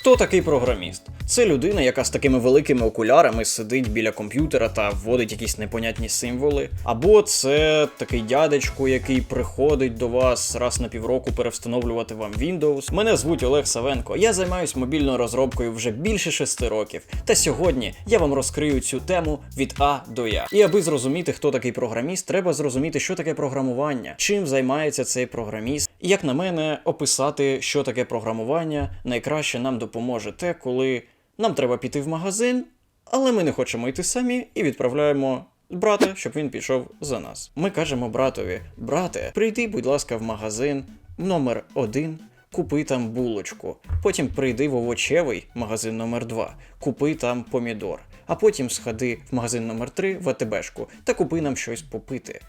Хто такий програміст? Це людина, яка з такими великими окулярами сидить біля комп'ютера та вводить якісь непонятні символи. Або це такий дядечко, який приходить до вас раз на півроку перевстановлювати вам Windows. Мене звуть Олег Савенко. Я займаюсь мобільною розробкою вже більше шести років. Та сьогодні я вам розкрию цю тему від А до Я. І аби зрозуміти, хто такий програміст, треба зрозуміти, що таке програмування, чим займається цей програміст. І як на мене, описати, що таке програмування, найкраще нам допоможе те, коли нам треба піти в магазин, але ми не хочемо йти самі і відправляємо брата, щоб він пішов за нас. Ми кажемо братові: брате, прийди, будь ласка, в магазин номер один. Купи там булочку, потім прийди в овочевий магазин номер 2 купи там помідор, а потім сходи в магазин номер 3 в АТБшку та купи нам щось попити.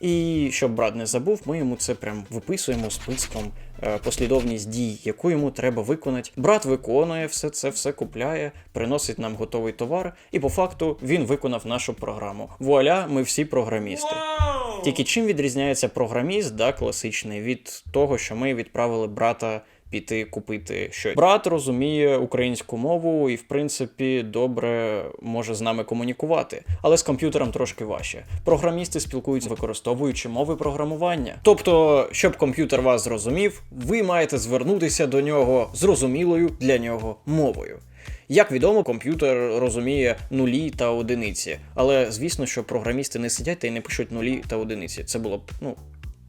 І щоб брат не забув, ми йому це прям виписуємо списком е, послідовність дій, яку йому треба виконати. Брат виконує все це, все купляє, приносить нам готовий товар, і по факту він виконав нашу програму. Вуаля, ми всі програмісти. Тільки чим відрізняється програміст, да, класичний, від того, що ми відправили брата піти купити щось. Брат розуміє українську мову і, в принципі, добре може з нами комунікувати, але з комп'ютером трошки важче. Програмісти спілкуються, використовуючи мови програмування. Тобто, щоб комп'ютер вас зрозумів, ви маєте звернутися до нього зрозумілою для нього мовою. Як відомо, комп'ютер розуміє нулі та одиниці, але звісно, що програмісти не сидять та й не пишуть нулі та одиниці. Це було б, ну,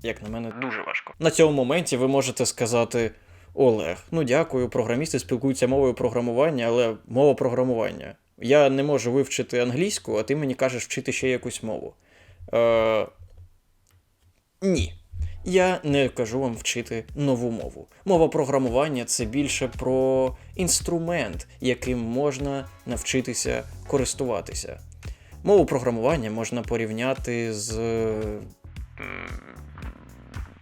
як на мене, дуже важко. На цьому моменті ви можете сказати: Олег, ну дякую, програмісти спілкуються мовою програмування, але мова програмування. Я не можу вивчити англійську, а ти мені кажеш вчити ще якусь мову. Е... Ні. Я не кажу вам вчити нову мову. Мова програмування це більше про інструмент, яким можна навчитися користуватися. Мову програмування можна порівняти з.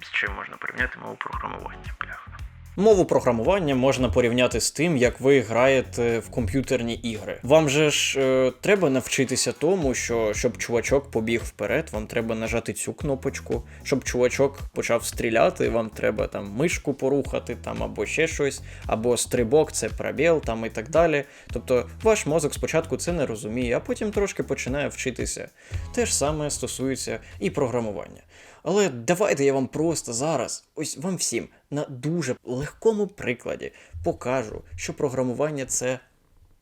З чим можна порівняти мову програмування? Бляха. Мову програмування можна порівняти з тим, як ви граєте в комп'ютерні ігри. Вам же ж е, треба навчитися тому, що щоб чувачок побіг вперед, вам треба нажати цю кнопочку. Щоб чувачок почав стріляти, вам треба там мишку порухати, там або ще щось, або стрибок, це пробіл, там і так далі. Тобто ваш мозок спочатку це не розуміє, а потім трошки починає вчитися. Те ж саме стосується і програмування. Але давайте я вам просто зараз, ось вам всім, на дуже легкому прикладі покажу, що програмування це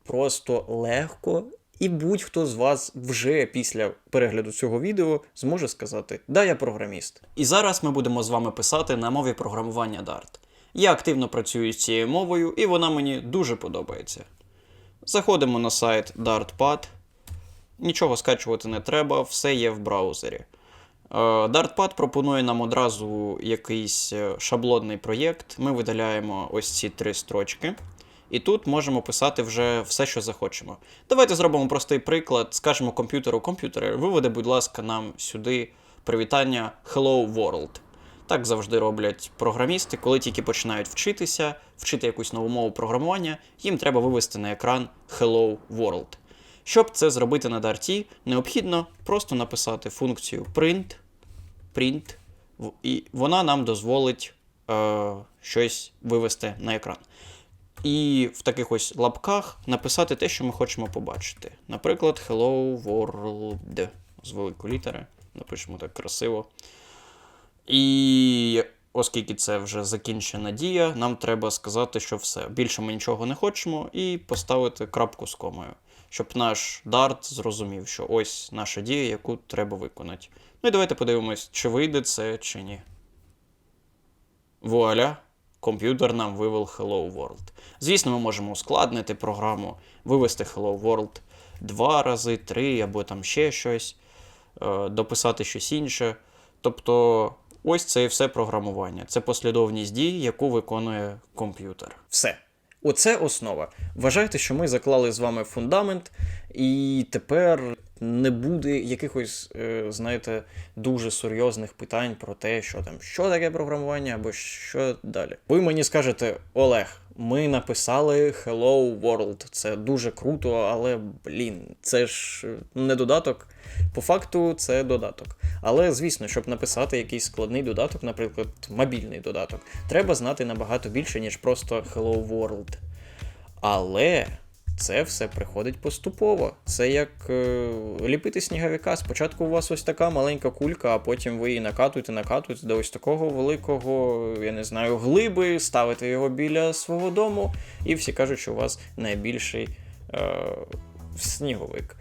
просто легко, і будь-хто з вас вже після перегляду цього відео зможе сказати, да, я програміст. І зараз ми будемо з вами писати на мові програмування Dart. Я активно працюю з цією мовою, і вона мені дуже подобається. Заходимо на сайт DartPad. Нічого скачувати не треба, все є в браузері. Е, DartPad пропонує нам одразу якийсь е, шаблонний проєкт. Ми видаляємо ось ці три строчки. І тут можемо писати вже все, що захочемо. Давайте зробимо простий приклад. Скажемо комп'ютеру, комп'ютери, виведи, будь ласка, нам сюди привітання Hello World. Так завжди роблять програмісти, коли тільки починають вчитися, вчити якусь нову мову програмування, їм треба вивести на екран Hello World. Щоб це зробити на Dart, необхідно просто написати функцію print, print, і вона нам дозволить е, щось вивести на екран. І в таких ось лапках написати те, що ми хочемо побачити. Наприклад, Hello World з великої літери. Напишемо так красиво. І оскільки це вже закінчена дія, нам треба сказати, що все. Більше ми нічого не хочемо, і поставити крапку з комою щоб наш Dart зрозумів, що ось наша дія, яку треба виконати. Ну і давайте подивимось, чи вийде це, чи ні. Вуаля, комп'ютер нам вивел Hello World. Звісно, ми можемо ускладнити програму, вивести Hello World два рази, три, або там ще щось, е, дописати щось інше. Тобто, ось це і все програмування. Це послідовність дій, яку виконує комп'ютер. Все. Оце основа. Вважайте, що ми заклали з вами фундамент, і тепер не буде якихось, е, знаєте, дуже серйозних питань про те, що там, що таке програмування або що далі. Ви мені скажете, Олег, ми написали Hello World. Це дуже круто, але блін, це ж не додаток. По факту, це додаток. Але, звісно, щоб написати якийсь складний додаток, наприклад, мобільний додаток, треба знати набагато більше, ніж просто Hello World. Але це все приходить поступово. Це як е, ліпити сніговика. Спочатку у вас ось така маленька кулька, а потім ви її накатуєте, накатуєте до ось такого великого, я не знаю, глиби, ставите його біля свого дому, і всі кажуть, що у вас найбільший е, сніговик.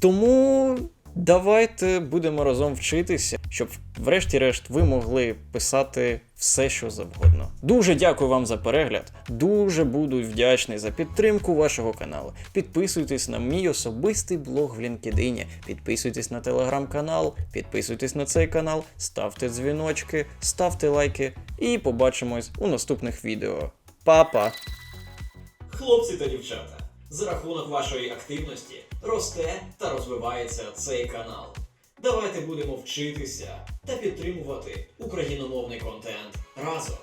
Тому давайте будемо разом вчитися, щоб врешті-решт ви могли писати все, що завгодно. Дуже дякую вам за перегляд. Дуже буду вдячний за підтримку вашого каналу. Підписуйтесь на мій особистий блог в LinkedIn, підписуйтесь на телеграм-канал, підписуйтесь на цей канал, ставте дзвіночки, ставте лайки і побачимось у наступних відео. Па-па! Хлопці та дівчата, за рахунок вашої активності росте та розвивається цей канал. Давайте будемо вчитися та підтримувати україномовний контент разом.